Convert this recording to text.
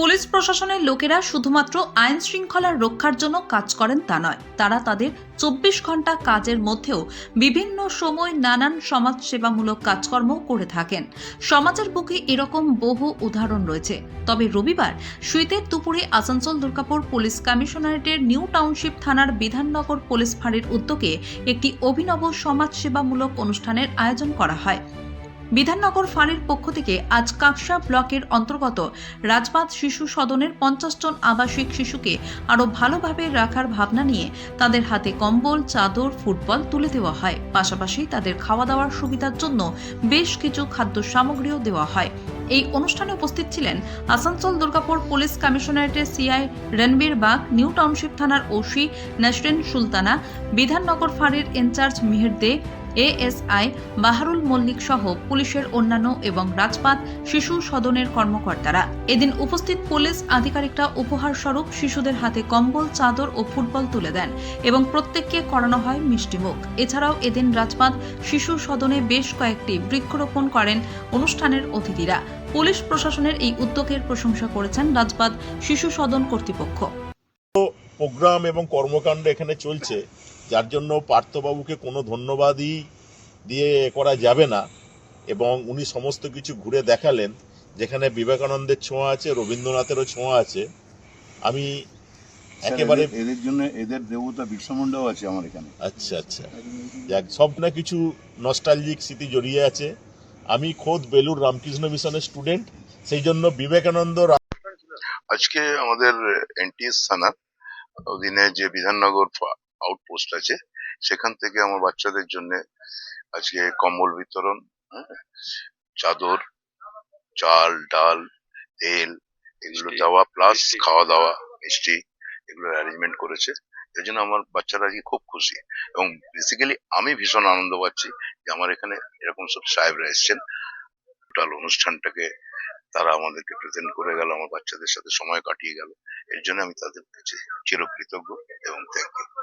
Police প্রশাসনের লোকেরা শুধুমাত্র আইন শৃঙ্খলার রক্ষার জন্য কাজ করেন তা নয়। তারা তাদের চব্বিশ ঘণ্টা কাজের মধ্যেও বিভিন্ন সময় নানান সমাজসেবামূলক কাজকর্ম করে থাকেন। সমাজের বুকে এরকম বহু উদাহরণ রয়েছে। তবে রবিবার শীতের দুপুরে আসানসোল দুর্গাপুর পুলিশ কমিশনারেটের নিউ টাউনশিপ থানার বিধাননগর পুলিশ ফাঁড়ির উদ্যোগে একটি অভিনব সমাজসেবামূলক অনুষ্ঠানের আয়োজন করা হয়। বিধাননগর ফাঁড়ির পক্ষ থেকে আজ কাকসা ব্লকের অন্তর্গত রাজবাদ শিশু সদনের পঞ্চাশ জন আবাসিক শিশুকে আরও ভালোভাবে রাখার ভাবনা নিয়ে তাদের হাতে কম্বল, চাদর, ফুটবল তুলে দেওয়া হয়। পাশাপাশি তাদের খাওয়া দাওয়ার সুবিধার জন্য বেশ কিছু খাদ্য সামগ্রীও দেওয়া হয়। এই অনুষ্ঠানে উপস্থিত ছিলেন Asansol Durgapur police কমিশনারেটের CI Ranabir Bag, new township থানার ওসি নাসরিন সুলতানা, বিধাননগর ফাঁড়ির ইনচার্জ মিহির দে এএসআই, বাহারুল মল্লিক সহ পুলিশের অন্যান্য এবং রাজপাত শিশু সদনের কর্মকর্তারা। এদিন উপস্থিত পুলিশ আধিকারিকরা উপহার স্বরূপ শিশুদের হাতে কম্বল, চাদর ও ফুটবল তুলে দেন এবং প্রত্যেককে করানো হয় মিষ্টিমুখ এছাড়াও এদিন রাজপাত শিশু সদনে বেশ কয়েকটি বৃক্ষরোপণ করেন অনুষ্ঠানের অতিথিরা। পুলিশ প্রশাসনের এই উদ্যোগের প্রশংসা করেছেন রাজপাত শিশু সদন কর্তৃপক্ষ। প্রোগ্রাম এবং কর্মকাণ্ড এখানে চলছে যার জন্য পার্থবাবুকে কোনো ধন্যবাদই দিয়ে করা যাবে না। এবং উনি সমস্ত কিছু ঘুরে দেখালেন যেখানে বিবেকানন্দের ছোঁয়া আছে রবীন্দ্রনাথেরও ছোঁয়া আছে। আমি একেবারে এদের- জন্য এদের দেবতা বিরসা আছে আমার এখানে। আচ্ছা আচ্ছা। যাক সব না কিছু নস্টালজিক স্মৃতি জড়িয়ে আছে। আমি খোদ বেলুর রামকৃষ্ণ মিশনের স্টুডেন্ট সেই জন্য বিবেকানন্দ আজকে আমাদের এনটিএস থানা অধীনে যে বিধাননগর আউটপোস্ট আছে সেখান থেকে আমার বাচ্চাদের জন্য আজকে কম্বল বিতরণ হ্যাঁ, চাদর চাল ডাল তেল এগুলো দেওয়া প্লাস খাওয়া দাওয়া মিষ্টি এগুলো অ্যারেঞ্জমেন্ট করেছে। এই জন্য আমার বাচ্চারা আজকে খুব খুশি এবং বেসিক্যালি আমি ভীষণ আনন্দ পাচ্ছি যে আমার এখানে এরকম সব সাহেবরা এসছেন। টোটাল অনুষ্ঠানটাকে তারা আমাদেরকে প্রেজেন্ট করে গেল, আমার বাচ্চাদের সাথে সময় কাটিয়ে গেল। এর জন্য আমি তাদের কাছে চিরকৃতজ্ঞ এবং থ্যাংক ইউ